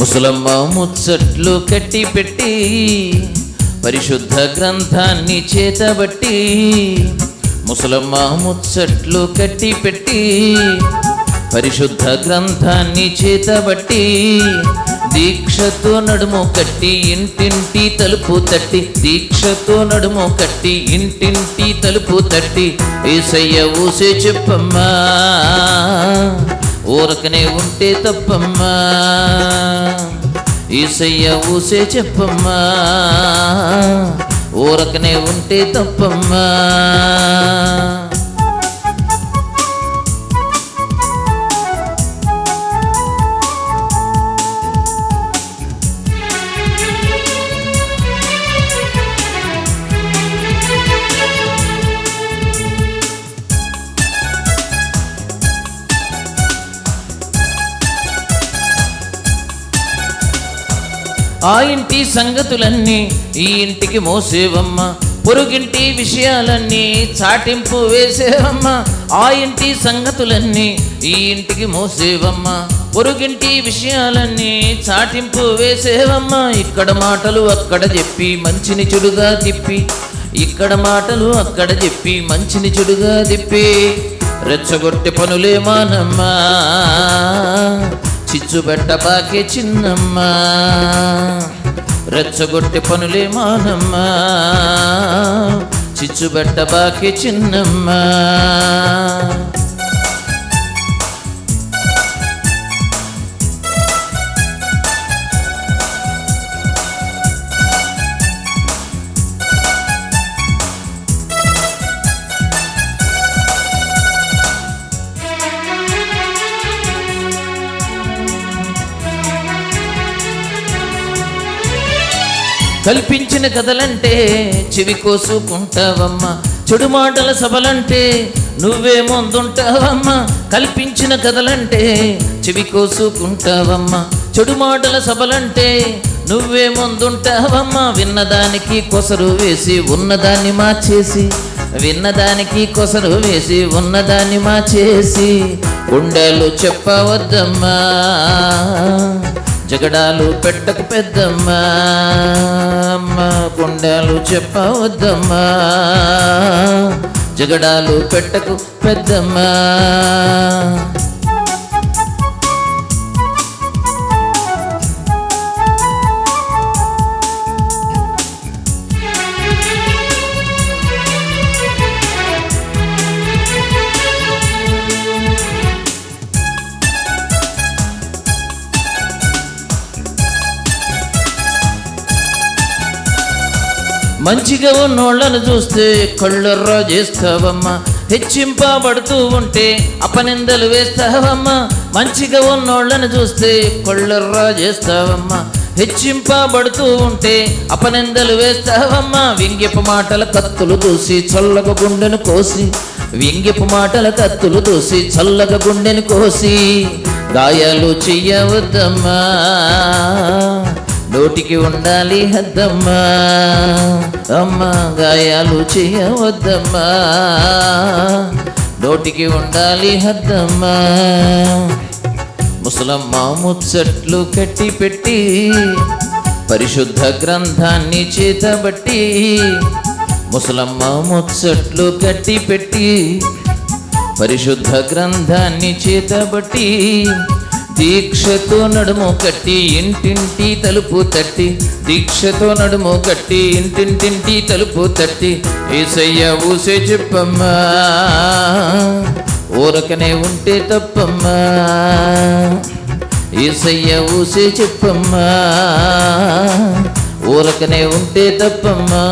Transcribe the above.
ముసలమ్మ ముచ్చట్లు కట్టి పెట్టి పరిశుద్ధ గ్రంథాన్ని చేతబట్టి ముసలమ్మ ముచ్చట్లు కట్టి పెట్టి పరిశుద్ధ గ్రంథాన్ని చేతబట్టి దీక్షతో నడుము కట్టి ఇంటింటి తలుపు తట్టి దీక్షతో నడుము కట్టి ఇంటింటి తలుపు తట్టి ఏసయ్య ఊసే చెప్పమ్మా. ఊరకనే ఉంటే తప్పమ్మా. ఈసయ్య ఊసే చెప్పమ్మా. ఊరకనే ఉంటే తప్పమ్మా. ఆ ఇంటి సంగతులన్నీ ఈ ఇంటికి మోసేవమ్మ. పొరుగింటి విషయాలన్నీ చాటింపు వేసేవమ్మ. ఆ ఇంటి సంగతులన్నీ ఈ ఇంటికి మోసేవమ్మ. పొరుగింటి విషయాలన్నీ చాటింపు వేసేవమ్మ. ఇక్కడ మాటలు అక్కడ చెప్పి మంచిని చెడుగా తిప్పి. ఇక్కడ మాటలు అక్కడ చెప్పి మంచిని చెడుగా తిప్పి. రెచ్చగొట్టి పనులే మానమ్మా. చిచ్చుబెట్ట బాకే చిన్నమ్మా. రెచ్చగొట్టి పనులే మానమ్మా. చిచ్చుబెట్ట బాకే చిన్నమ్మా. కల్పించిన కథలంటే చెవి కోసుకుంటావమ్మా. చెడు మాటల సభలంటే నువ్వే ముందుంటావమ్మా. కల్పించిన కథలంటే చెవి కోసుకుంటావమ్మా. చెడు మాటల సభలంటే నువ్వే ముందుంటావమ్మా. విన్నదానికి కొసరు వేసి ఉన్నదాన్ని మార్చేసి విన్నదానికి కొసరు వేసి ఉన్నదాన్ని మార్చేసి ఉండలు చెప్పవద్దమ్మా. జగడాలు పెట్టకు పెద్దమ్మా. అమ్మ గుండాలు చెప్పవద్దమ్మా. జగడాలు పెట్టకు పెద్దమ్మా. మంచిగా ఉన్నోళ్ళను చూస్తే కళ్ళర్రా చేస్తావమ్మా. హెచ్చింపబడుతూ ఉంటే అపనిందలు వేస్తావమ్మా. మంచిగా ఉన్నోళ్ళను చూస్తే కళ్ళర్రా చేస్తావమ్మా. హెచ్చింపబడుతూ ఉంటే అపనిందలు వేస్తావమ్మా. వ్యంగ్యపు మాటల కత్తులు దూసి చల్లగ గుండెను కోసి. వ్యంగ్యపు మాటల కత్తులు దూసి చల్లగ గుండెను కోసి. గాయాలు చెయ్యవద్దమ్మా నోటికి ఉండాలి హద్దమ్మా. అమ్మ గాయాలు చేయవద్దమ్మా. నోటికి ఉండాలి హద్దమ్మా. ముసలమ్మ ముచ్చట్లు కట్టి పెట్టి పరిశుద్ధ గ్రంథాన్ని చేతబట్టి ముసలమ్మ ముచ్చట్లు కట్టి పెట్టి పరిశుద్ధ గ్రంథాన్ని చేతబట్టి దీక్షతో నడుము కట్టి ఇంటింటి తలుపు తట్టి దీక్షతో నడుము కట్టి ఇంటింటింటి తలుపు తట్టి ఏసయ్య ఊసే చెప్పమ్మా. ఊరకనే ఉంటే తప్పమ్మా. ఏసయ్య ఊసే చెప్పమ్మా. ఊరకనే ఉంటే తప్పమ్మా.